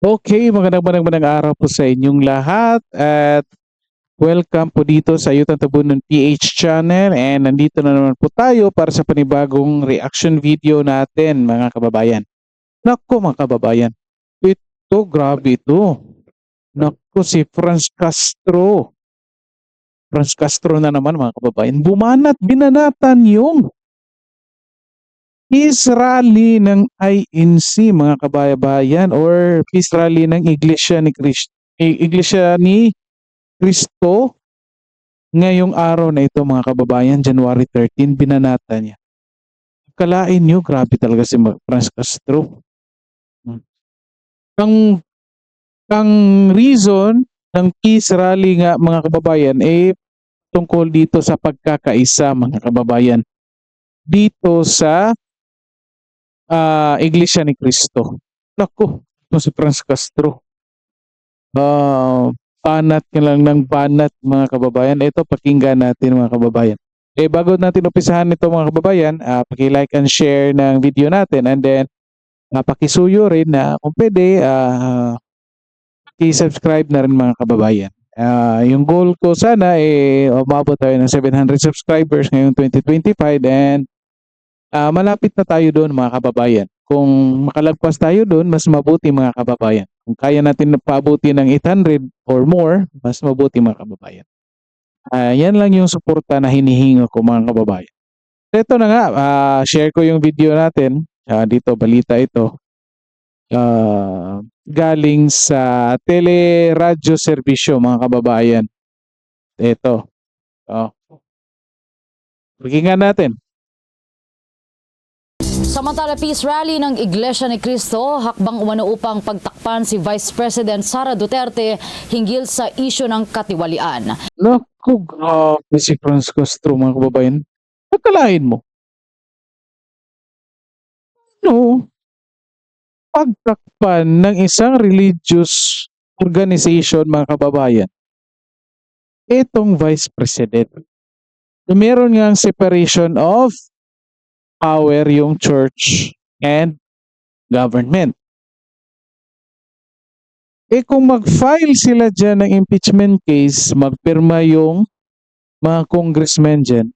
Okay, magandang magandang magandang araw po sa inyong lahat at welcome po dito sa Yutan Tabunan PH channel and nandito na naman po tayo para sa panibagong reaction video natin mga kababayan. Nako mga kababayan, ito grabe ito. Nako si Franz Castro. Franz Castro na naman mga kababayan. Bumanat, binanatan yung peace rally ng INC mga kababayan or peace rally ng Iglesia ni Cristo Iglesia ni Cristo ngayong araw na ito mga kababayan January 13 binanata niya. Kalain niyo grabe talaga si Franz Castro. Ang ang reason ng peace rally nga mga kababayan eh tungkol dito sa pagkakaisa mga kababayan. Dito sa ah, Iglesia ni Cristo. Naku, ito si Franz Castro. Ah, banat ka lang ng banat mga kababayan. Ito, pakinggan natin mga kababayan. Eh, bago natin umpisahan ito mga kababayan, ah, paki-like and share ng video natin and then ah, pakisuyo rin na kung pwede, ah, paki-subscribe na rin mga kababayan. Ah, yung goal ko sana eh umabot tayo ng 700 subscribers ngayong 2025 and Ah, malapit na tayo doon mga kababayan. Kung makalagpas tayo doon, mas mabuti mga kababayan. Kung kaya natin paabuti ng 800 or more, mas mabuti mga kababayan. Ah, yan lang yung suporta na hinihinga ko mga kababayan. Ito na nga, ah, share ko yung video natin. Ah, dito, balita ito. Ah, galing sa teleradyo serbisyo mga kababayan. Ito. Oh. Pakinggan natin. Samantala, peace rally ng Iglesia ni Cristo, hakbang umano upang pagtakpan si Vice President Sara Duterte hinggil sa isyo ng katiwalian. Naku, grabe si Franz Castro mga kababayan. Pagkalain mo. No, pagtakpan ng isang religious organization mga kababayan. Itong Vice President. Meron nga separation of power yung church and government. Eh kung mag-file sila dyan ng impeachment case, magpirma yung mga congressmen dyan,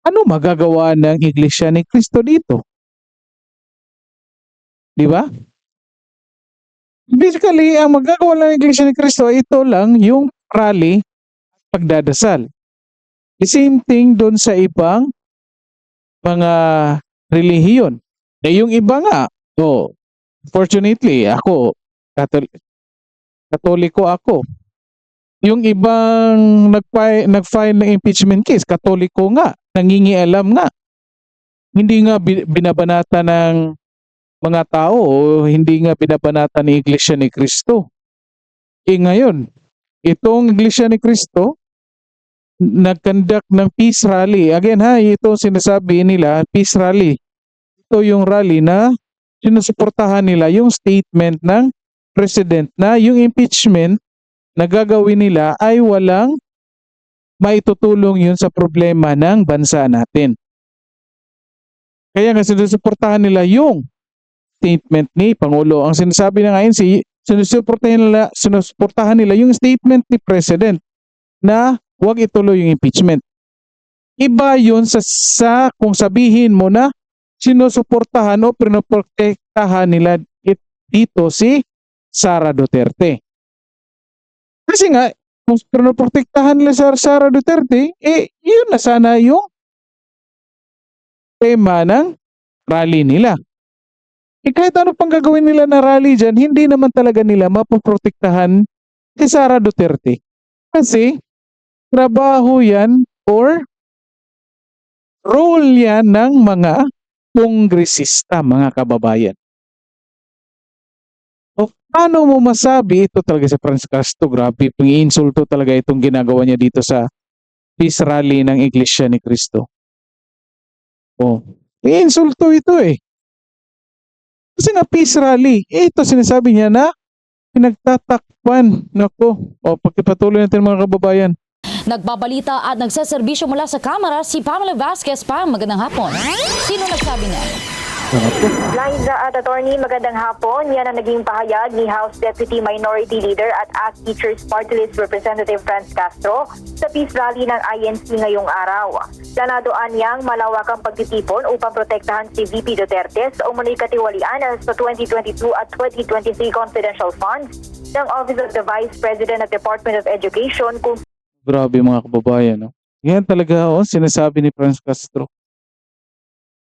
ano magagawa ng Iglesia ni Cristo dito? Di ba? Basically, ang magagawa ng Iglesia ni Cristo, ito lang yung rally at pagdadasal. The same thing doon sa ibang mga relihiyon. Eh yung iba nga, oh, fortunately, ako, Catholic, Katoliko ako. Yung ibang nag-file, nag-file ng impeachment case, Katoliko nga, nangingialam nga. Hindi nga bi- binabanata ng mga tao hindi nga binabanata ni Iglesia ni Cristo. Eh ngayon, itong Iglesia ni Cristo, nag-conduct ng peace rally. Again ha, ito sinasabi nila, peace rally. Ito yung rally na sinusuportahan nila yung statement ng president na yung impeachment na gagawin nila ay walang maitutulong yun sa problema ng bansa natin. Kaya nga sinusuportahan nila yung statement ni Pangulo. Ang sinasabi ng INC, sinusuportahan nila, sinusuportahan nila yung statement ni President na huwag ituloy yung impeachment. Iba yun sa, sa kung sabihin mo na sinusuportahan o pinoprotektahan nila it, dito si Sara Duterte. Kasi nga, kung pinoprotektahan nila sa Sara Duterte, eh, yun na sana yung tema ng rally nila. Eh kahit ano pang gagawin nila na rally dyan, hindi naman talaga nila mapoprotektahan si Sara Duterte. Kasi, trabaho yan or role yan ng mga kongresista, mga kababayan. O paano mo masabi ito talaga sa Franz Castro? Grabe, pang-insulto talaga itong ginagawa niya dito sa peace rally ng Iglesia ni Cristo. Oh, insulto ito eh. Kasi nga peace rally, eh, ito sinasabi niya na pinagtatakpan. Nako, o pagkipatuloy natin mga kababayan. Nagbabalita at nagseserbisyo mula sa kamera si Pamela Vasquez. Pam, magandang hapon. Sino nagsabi niya? Liza at attorney, magandang hapon. Yan ang naging pahayag ni House Deputy Minority Leader at AS Teachers Party List Representative Franz Castro sa peace rally ng INC ngayong araw. Planadoan niyang malawakang pagtitipon upang protektahan si VP Duterte sa umunoy katiwalian sa 2022 at 2023 confidential funds ng Office of the Vice President at Department of Education kung Grabe mga kababayan. No? Yan talaga oh, sinasabi ni Franz Castro.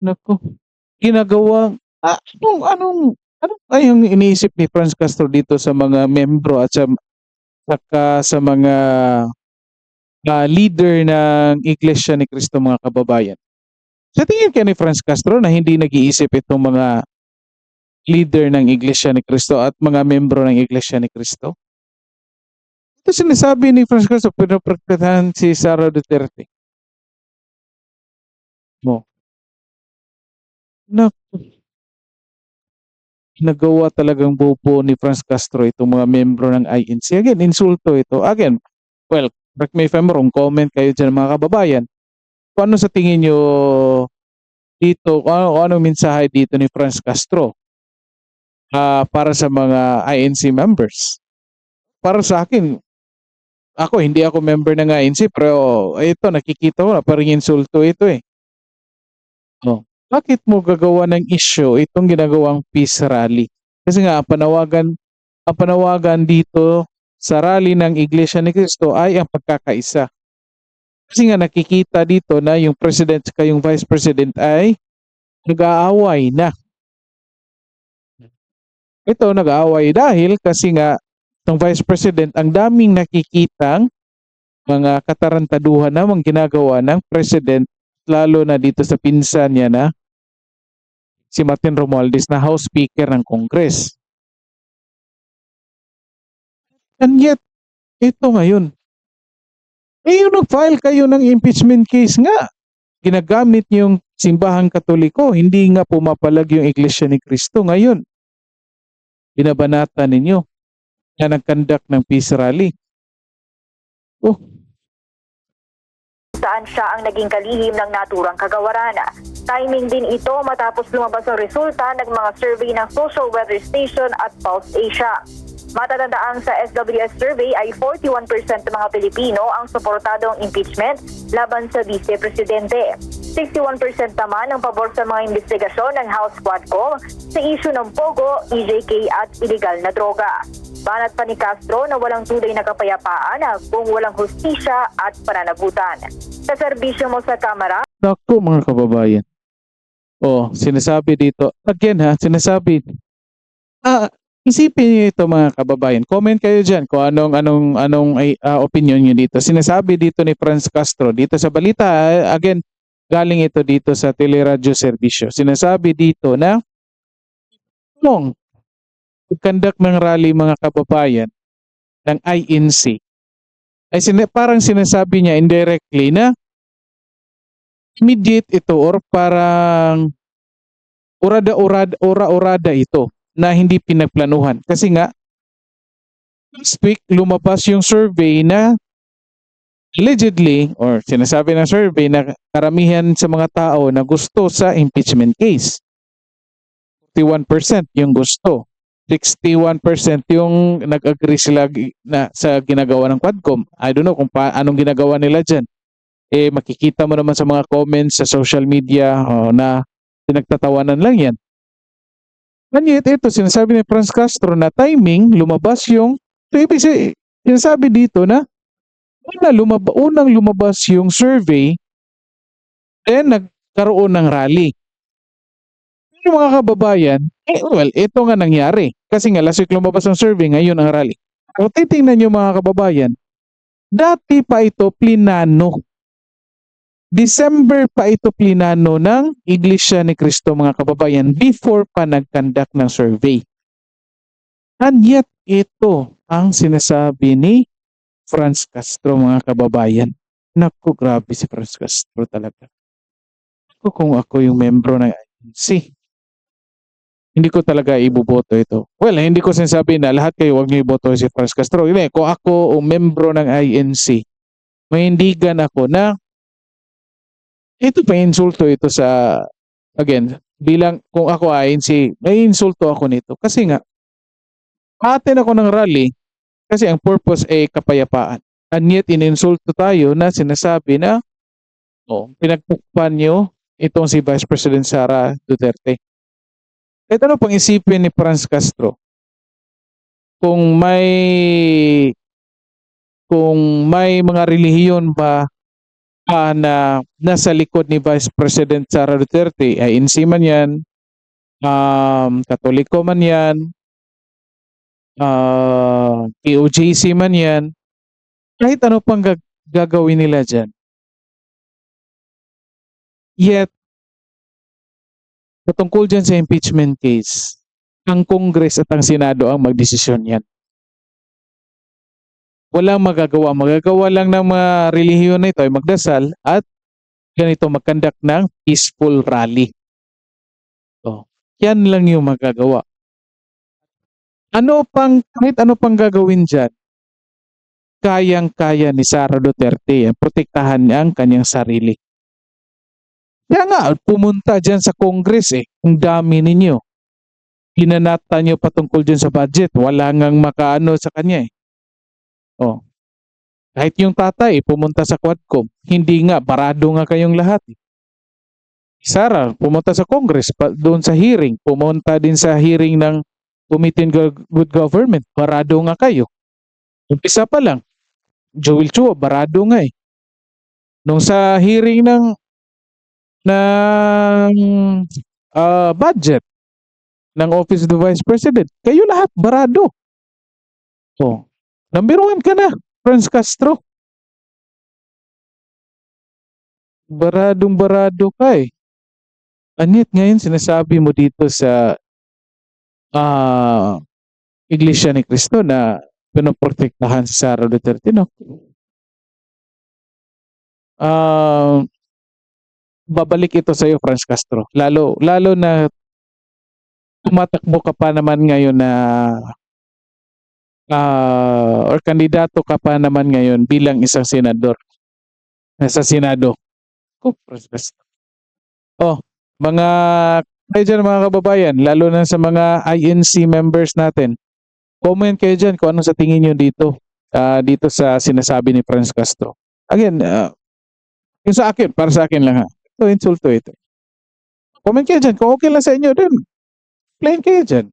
Nako. Ginagawa, ah, anong, anong, anong ay ang iniisip ni Franz Castro dito sa mga membro at sa, saka sa mga ah, leader ng Iglesia ni Cristo mga kababayan? Sa tingin kaya ni Franz Castro na hindi nag-iisip itong mga leader ng Iglesia ni Cristo at mga membro ng Iglesia ni Cristo? Ito sinasabi ni Franz Castro, pinoprotektahan si Sara Duterte. Mo. Naku. Nagawa talagang bobo ni Franz Castro itong mga membro ng INC. Again, insulto ito. Again, well, correct me if I'm wrong, comment kayo dyan mga kababayan. Kung ano sa tingin nyo dito, ano, anong mensahe dito ni Franz Castro ah, para sa mga INC members. Para sa akin, ako, hindi ako member ng INC, pero ito, nakikita ko na parang insulto ito eh. Oh. Bakit mo gagawa ng issue itong ginagawang peace rally? Kasi nga, ang panawagan, ang panawagan dito sa rally ng Iglesia ni Cristo ay ang pagkakaisa. Kasi nga nakikita dito na yung president at yung vice president ay nag-aaway na. Ito nag-aaway dahil kasi nga ng vice president ang daming nakikitang mga katarantaduhan namang ginagawa ng president lalo na dito sa pinsan niya na si Martin Romualdez na House Speaker ng Congress. And yet, ito ngayon, eh yung nag-file kayo ng impeachment case nga, ginagamit yung simbahang katoliko, hindi nga pumapalag yung Iglesia ni Cristo ngayon. Binabanata ninyo na nag-conduct ng peace rally. Oh, saan siya ang naging kalihim ng naturang kagawaran. Timing din ito matapos lumabas ang resulta ng mga survey ng Social Weather Station at Pulse Asia. Matatandaan sa SWS survey ay 41% ng mga Pilipino ang suportadong impeachment laban sa Vice Presidente. 61% naman ang pabor sa mga investigasyon ng House Quadcom sa issue ng Pogo, EJK at illegal na droga. Banat pa ni Castro na walang tunay na kapayapaan kung walang hustisya at pananagutan. Sa serbisyo mo sa Kamara, Naku mga kababayan. Oh, sinasabi dito, again ha, sinasabi, ah, isipin niyo ito mga kababayan. Comment kayo dyan kung anong, anong, anong ah, opinion niyo dito. Sinasabi dito ni Franz Castro, dito sa balita, ah, again, galing ito dito sa Teleradyo Servisyo. Sinasabi dito na, nung conduct ng rally mga kababayan ng INC, ay sina- parang sinasabi niya indirectly na immediate ito or parang urada-urada ora-orada ito na hindi pinagplanuhan. Kasi nga, last week lumabas yung survey na allegedly or sinasabi ng survey na karamihan sa mga tao na gusto sa impeachment case. 41% yung gusto. 61% yung nag-agree sila na sa ginagawa ng Quadcom. I don't know kung pa, anong ginagawa nila dyan. Eh, makikita mo naman sa mga comments sa social media oh, na pinagtatawanan lang yan. And ito, sinasabi ni Franz Castro na timing, lumabas yung, so ibig sinasabi dito na, una lumab unang lumabas yung survey, then nagkaroon ng rally. Pero mga kababayan, eh, well, ito nga nangyari. Kasi nga, last week lumabas ang survey, ngayon ang rally. Kung titingnan nyo mga kababayan, dati pa ito plinano. December pa ito plinano ng Iglesia ni Cristo mga kababayan before pa nag-conduct ng survey. And yet, ito ang sinasabi ni Franz Castro mga kababayan. Naku, grabe si Franz Castro talaga. Ako kung ako yung membro ng INC, hindi ko talaga iboboto ito. Well, hindi ko sinasabi na lahat kayo huwag niyo iboto si Franz Castro. Hindi, kung ako o membro ng INC, mahindigan ako na ito pa insulto ito sa again bilang kung ako si may insulto ako nito kasi nga atin ako ng rally kasi ang purpose ay kapayapaan. And yet ininsulto tayo na sinasabi na oh, pinagpukpan nyo itong si Vice President Sara Duterte. Kahit ano pang isipin ni Franz Castro, kung may kung may mga relihiyon ba pa na nasa likod ni Vice President Sara Duterte, ay INC man yan, um, Katoliko man yan, uh, POJC man yan, kahit ano pang gag- gagawin nila dyan. Yet, patungkol dyan sa impeachment case, ang Congress at ang Senado ang magdesisyon yan. Walang magagawa. Magagawa lang ng mga relihiyon na ito ay magdasal at ganito magkandak ng peaceful rally. So, yan lang yung magagawa. Ano pang, kahit ano pang gagawin dyan, kayang-kaya ni Sara Duterte ang protektahan niya ang kanyang sarili. Kaya nga, pumunta dyan sa Congress eh. Ang dami ninyo. Hinanata nyo patungkol dyan sa budget. Wala ngang makaano sa kanya eh. Oh. Kahit yung tatay pumunta sa Quadcom, hindi nga, barado nga kayong lahat. Eh. Sara, pumunta sa Congress, pa, doon sa hearing, pumunta din sa hearing ng Committee on Go- Good Government, barado nga kayo. Umpisa pa lang, Joel Chua, barado nga eh. Nung sa hearing ng ng ah, budget ng Office of the Vice President, kayo lahat barado. Oh, number one ka na, Franz Castro. Baradong barado ka eh. Anit ngayon sinasabi mo dito sa ah Iglesia ni Cristo na pinoprotektahan si Sara Duterte, no? Ah, babalik ito sa iyo, Franz Castro. Lalo, lalo na tumatakbo ka pa naman ngayon na ah, or kandidato ka pa naman ngayon bilang isang senador eh, sa Senado. Ko, Franz Castro. Oh, mga kayo dyan mga kababayan, lalo na sa mga INC members natin, comment kayo dyan kung ano sa tingin nyo dito, ah, dito sa sinasabi ni Franz Castro. Again, ah, yung sa akin, para sa akin lang ha. Ito, insulto ito. Comment kayo dyan. Kung okay lang sa inyo, then, plain kayo dyan.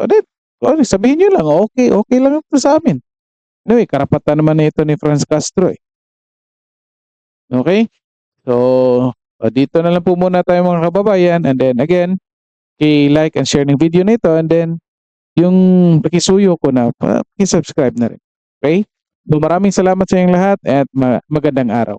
O, then, o, sabihin nyo lang, okay, okay lang ito sa amin. Anyway, karapatan naman na ito ni Franz Castro eh. Okay? So, o, dito na lang po muna tayo mga kababayan. And then, again, i-like and share ng video na ito. And then, yung pakisuyo ko na, pa- pakisubscribe na rin. Okay? So, maraming salamat sa inyong lahat at ma- magandang araw.